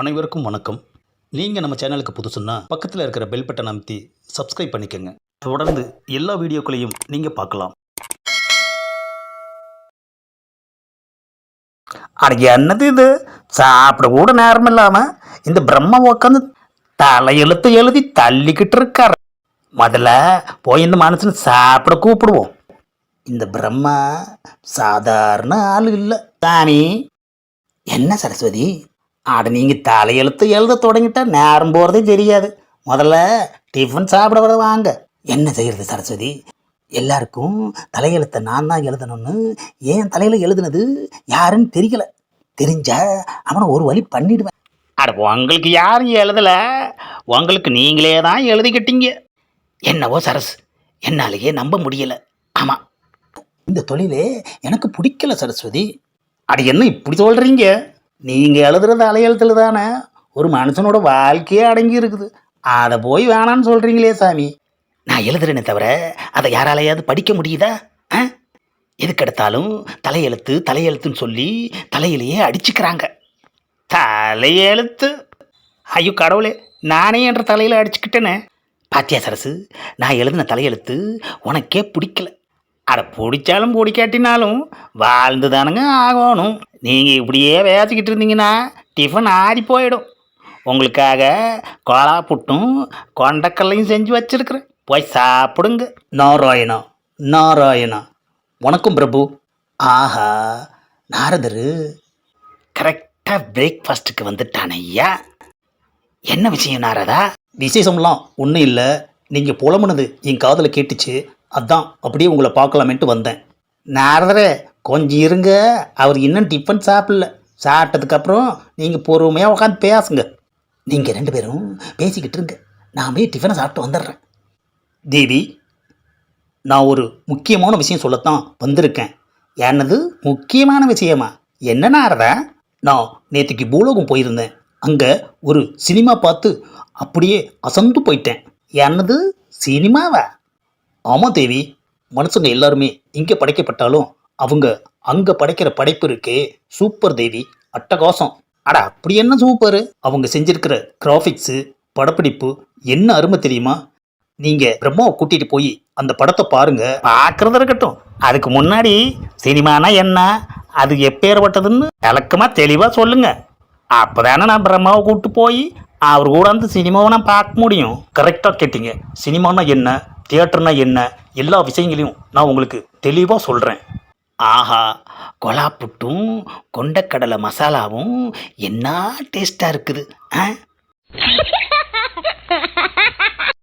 அனைவருக்கும் வணக்கம். நீங்கள் நம்ம சேனலுக்கு புதுசுன்னா பக்கத்தில் இருக்கிற பெல் பட்டன் அமைத்தி சப்ஸ்கிரைப் பண்ணிக்கோங்க. தொடர்ந்து எல்லா வீடியோக்களையும் நீங்கள் பார்க்கலாம். அட என்னது இது? சாப்பிட கூட நேரம் இல்லாம இந்த பிரம்மா உட்காந்து தலையெழுத்து எழுதி தள்ளிக்கிட்டு இருக்கார். முதல்ல போய் இந்த மனுஷனை சாப்பிட கூப்பிடுவோம். இந்த பிரம்மா சாதாரண ஆள் இல்லை. தானே. என்ன சரஸ்வதி? அட நீங்கள் தலையெழுத்து எழுத தொடங்கிட்டா நேரம் போகிறதே தெரியாது. முதல்ல டிஃபன் சாப்பிட வர வாங்க. என்ன செய்கிறது சரஸ்வதி? எல்லாருக்கும் தலையெழுத்தை நான் தான் எழுதணும்னு ஏன் தலையில் எழுதுனது யாருன்னு தெரியல. தெரிஞ்சா அவனை ஒரு வழி பண்ணிடுவேன். அட உங்களுக்கு யாரும் எழுதலை? உங்களுக்கு நீங்களே தான் எழுதிக்கிட்டீங்க. என்னவோ சரஸ் என்னாலேயே நம்ப முடியலை. ஆமாம் இந்த தொழிலே எனக்கு பிடிக்கல சரஸ்வதி. அட என்ன இப்படி சொல்கிறீங்க நீங்கள் எழுதுறது அலையெழுத்துல தானே? ஒரு மனுஷனோட வாழ்க்கையே அடங்கி இருக்குது. அதை போய் வேணான்னு சொல்கிறீங்களே சாமி. நான் எழுதுறேனே தவிர அதை யாராலையாவது படிக்க முடியுதா? ஆ? எதுக்கெடுத்தாலும் தலையெழுத்து தலையெழுத்துன்னு சொல்லி தலையிலேயே அடிச்சுக்கிறாங்க. தலையெழுத்து! ஐயோ கடவுளே நானே என்ற தலையில் அடிச்சுக்கிட்டேனே. பாத்தியா சரசு நான் எழுதின தலையெழுத்து உனக்கே பிடிக்கல. அட பிடிச்சாலும் பிடிக்காட்டினாலும் வாழ்ந்து தானுங்க ஆகணும். நீங்கள் இப்படியே வேச்சிக்கிட்டு இருந்தீங்கன்னா டிஃபன் ஆறி போயிடும். உங்களுக்காக கோலா புட்டும் கொண்டக்கல்லையும் செஞ்சு வச்சுருக்குறேன். போய் சாப்பிடுங்க. நாராயணா நாராயணா. வணக்கம் பிரபு. ஆஹா நாரதரு. கரெக்டாக பிரேக்ஃபாஸ்ட்டுக்கு வந்துட்டான் ஐயா. என்ன விஷயம் நாரதா? விசேஷம்லாம் ஒன்றும் இல்லை. நீங்கள் புலம்புனது என் காதில் கேட்டுச்சு. அதான் அப்படியே உங்களை பார்க்கலாமேன்ட்டு வந்தேன். நாரதரே கொஞ்சம் இருங்க. அவர் இன்னும் டிஃபன் சாப்பிடல. சாப்பிட்டதுக்கப்புறம் நீங்கள் பொறுமையாக உட்காந்து பேசுங்க. நீங்கள் ரெண்டு பேரும் பேசிக்கிட்டு இருங்க. நான் போய் டிஃபனை சாப்பிட்டு வந்துடுறேன். தேவி நான் ஒரு முக்கியமான விஷயம் சொல்லத்தான் வந்திருக்கேன். என்னது? முக்கியமான விஷயமா? என்ன நாரதா? நான் நேற்றுக்கு பூலோகம் போயிருந்தேன். அங்கே ஒரு சினிமா பார்த்து அப்படியே அசந்து போயிட்டேன். என்னது? சினிமாவா? ஆமாம் தேவி மனுஷங்க எல்லாருமே இங்கே படைக்கப்பட்டாலும் அவங்க அங்கே படைக்கிற படைப்பு இருக்கே சூப்பர் தேவி அட்டகாசம். அட அப்படி என்ன சூப்பர் அவங்க செஞ்சிருக்கிற கிராஃபிக்ஸு படப்பிடிப்பு என்ன அருமை தெரியுமா? நீங்கள் பிரம்மாவை கூட்டிகிட்டு போய் அந்த படத்தை பாருங்கள் பார்க்குறது இருக்கட்டும். அதுக்கு முன்னாடி சினிமானா என்ன? அது எப்பேற்பட்டதுன்னு விளக்கமாக தெளிவாக சொல்லுங்கள் அப்போ தானே நான் பிரம்மாவை கூப்பிட்டு போய் அவர் கூட அந்த சினிமாவை நான் பார்க்க முடியும். கரெக்டாக கேட்டீங்க. சினிமானா என்ன? தியேட்டர்னா என்ன? எல்லா விஷயங்களையும் நான் உங்களுக்கு தெளிவாக சொல்கிறேன் ஆஹா கொலா புட்டும் கொண்டக்கடலை மசாலாவும் என்ன டேஸ்ட்டாக இருக்குது ஆ?